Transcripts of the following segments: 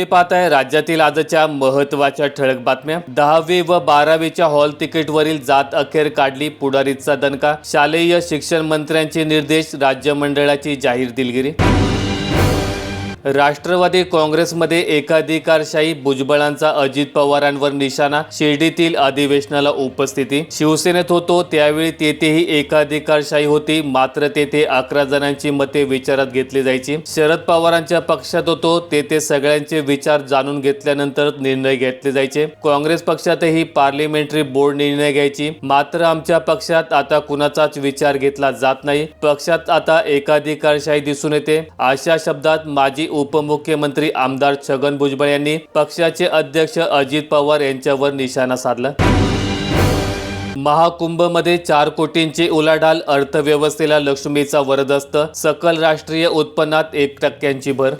तुम्ही पाहताय राज्यातील आजच्या महत्त्वाच्या ठळक बातम्या. दहावी व बारावीच्या हॉल तिकीटवरील जात अखेर काढली पुढारीचा दणका. शालेय शिक्षण मंत्र्यांचे निर्देश राज्य मंडळाची जाहीर दिलगिरी. राष्ट्रवादी काँग्रेसमध्ये एकाधिकारशाही भुजबळांचा अजित पवारांवर निशाणा शिर्डीतील अधिवेशनाला उपस्थिती. शिवसेनेत होतो त्यावेळी तेथेही एकाधिकारशाही होती मात्र तेथे अकरा जणांची मते विचारात घेतली जायची. शरद पवारांच्या पक्षात होतो तेथे सगळ्यांचे विचार जाणून घेतल्यानंतर निर्णय घेतले जायचे. काँग्रेस पक्षातही पार्लिमेंटरी बोर्ड निर्णय घ्यायची. मात्र आमच्या पक्षात आता कुणाचाच विचार घेतला जात नाही. पक्षात आता एकाधिकारशाही दिसून येते. अशा शब्दात माजी उपमुख्यमंत्री आमदार छगन भुजबळ यांनी पक्षाचे अध्यक्ष अजित पवार यांच्यावर निशाणा साधला. महाकुंभमध्ये चार कोटींची उलाढाल अर्थव्यवस्थेला लक्ष्मीचा वरदस्त सकल राष्ट्रीय उत्पन्नात एक टक्क्यांची भर.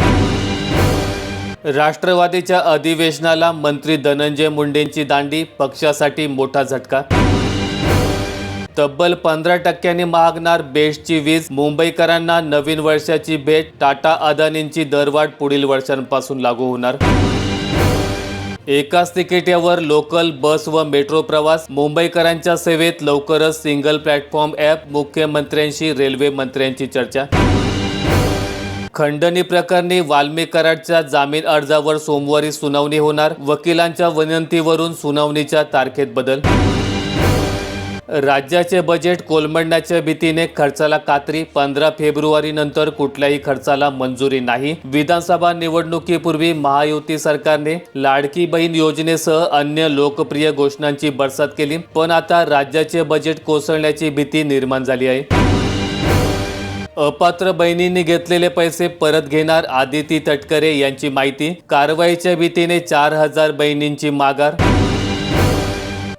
राष्ट्रवादीच्या अधिवेशनाला मंत्री धनंजय मुंडेंची दांडी पक्षासाठी मोठा झटका. तब्बल पंधरा टक्क्यांनी महागणार बेस्टची वीज. मुंबईकरांना नवीन वर्षाची भेट. टाटा अदानींची दरवाढ पुढील वर्षांपासून लागू होणार. एकाच तिकिटावर लोकल बस व मेट्रो प्रवास. मुंबईकरांच्या सेवेत लवकरच सिंगल प्लॅटफॉर्म ॲप. मुख्यमंत्र्यांशी रेल्वे मंत्र्यांची चर्चा. खंडणी प्रकरणी वाल्मिक कराडच्या जामीन अर्जावर सोमवारी सुनावणी होणार. वकिलांच्या विनंतीवरून सुनावणीच्या तारखेत बदल. राज्याचे बजेट कोलमडण्याच्या भीतीने खर्चाला कात्री. पंधरा फेब्रुवारी नंतर कुठल्याही खर्चाला मंजुरी नाही. विधानसभा निवडणुकीपूर्वी महायुती सरकारने लाडकी बहीण योजनेसह अन्य लोकप्रिय घोषणांची बरसात केली. पण आता राज्याचे बजेट कोसळण्याची भीती निर्माण झाली आहे. अपात्र बहिणींनी घेतलेले पैसे परत घेणार आदिती तटकरे यांची माहिती. कारवाईच्या भीतीने चार हजार बहिणींची माघार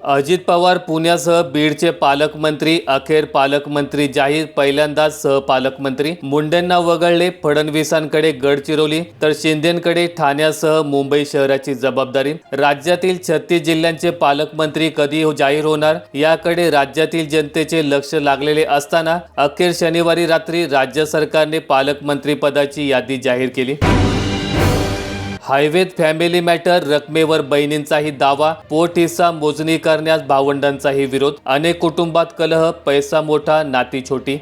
अजित पवार पुण्यासह बीडचे पालकमंत्री अखेर पालकमंत्री जाहीर पहिल्यांदाच सहपालकमंत्री मुंडेंना वगळले फडणवीसांकडे गडचिरोली तर शिंदेकडे ठाण्यासह मुंबई शहराची जबाबदारी. राज्यातील छत्तीस जिल्ह्यांचे पालकमंत्री कधी हो जाहीर होणार याकडे राज्यातील जनतेचे लक्ष लागलेले असताना अखेर शनिवारी रात्री राज्य सरकारने पालकमंत्री पदाची यादी जाहीर केली. हायवेत फॅमिली मॅटर रकमेवर बहिणींचाही दावा पोट हिस्सा मोजणी करण्यास भावंडांचाही विरोध अनेक कुटुंबात कलह पैसा मोठा नाती छोटी.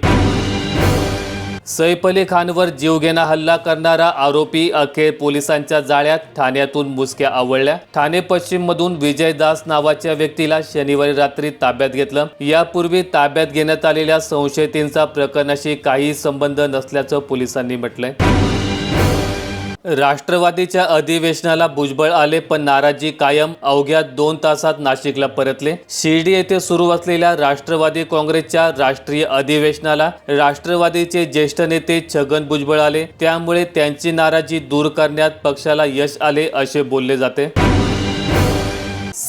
सैफ अली खानवर जीवघेणा हल्ला करणारा आरोपी अखेर पोलिसांच्या जाळ्यात ठाण्यातून मुसक्या आवळल्या. ठाणे पश्चिममधून विजय दास नावाच्या व्यक्तीला शनिवारी रात्री ताब्यात घेतलं. यापूर्वी ताब्यात घेण्यात आलेल्या संशयितांचा प्रकरणाशी काही संबंध नसल्याचं पोलिसांनी म्हटलंय. राष्ट्रवादीच्या अधिवेशनाला भुजबळ आले पण नाराजी कायम. अवघ्या दोन तासात नाशिकला परतले. शिर्डी येथे सुरू असलेल्या राष्ट्रवादी काँग्रेसच्या राष्ट्रीय अधिवेशनाला राष्ट्रवादीचे ज्येष्ठ नेते छगन भुजबळ आले. त्यामुळे त्यांची नाराजी दूर करण्यात पक्षाला यश आले असे बोलले जाते.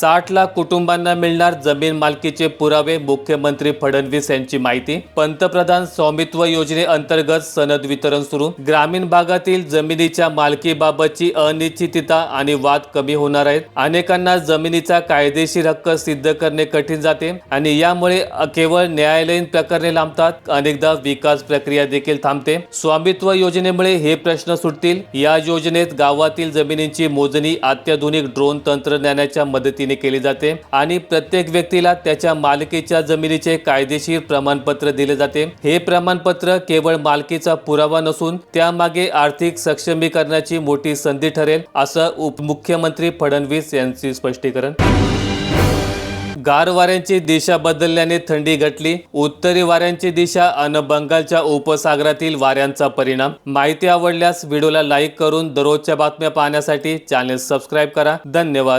साठ लाख कुटुंबांना मिळणार जमीन मालकीचे पुरावे मुख्यमंत्री फडणवीस यांची माहिती. पंतप्रधान स्वामित्व योजनेअंतर्गत सनद वितरण सुरू. ग्रामीण भागातील जमिनीच्या मालकीबाबतची अनिश्चितता आणि वाद कमी होणार आहेत. अनेकांना जमिनीचा कायदेशीर हक्क सिद्ध करणे कठीण जाते आणि यामुळे केवळ न्यायालयीन प्रकरणे लांबतात. अनेकदा विकास प्रक्रिया देखील थांबते. स्वामित्व योजनेमुळे हे प्रश्न सुटतील. या योजनेत गावातील जमिनींची मोजणी अत्याधुनिक ड्रोन तंत्रज्ञानाच्या मदतीने केली जाते आणि प्रत्येक व्यक्तीला त्याच्या मालकीच्या जमिनीचे कायदेशीर प्रमाणपत्र दिले जाते. हे प्रमाणपत्र केवळ मालकीचा पुरावा नसून त्यामागे आर्थिक सक्षमीकरणाची मोठी संधी ठरेल असं उपमुख्यमंत्री फडणवीस यांचे स्पष्टीकरण. गार वाऱ्यांची दिशा बदलल्याने थंडी घटली. उत्तरी वाऱ्यांची दिशा अन बंगालच्या उपसागरातील वाऱ्यांचा परिणाम. माहिती आवडल्यास व्हिडिओला लाईक करून दररोजच्या बातम्या पाहण्यासाठी चॅनेल सबस्क्राईब करा. धन्यवाद.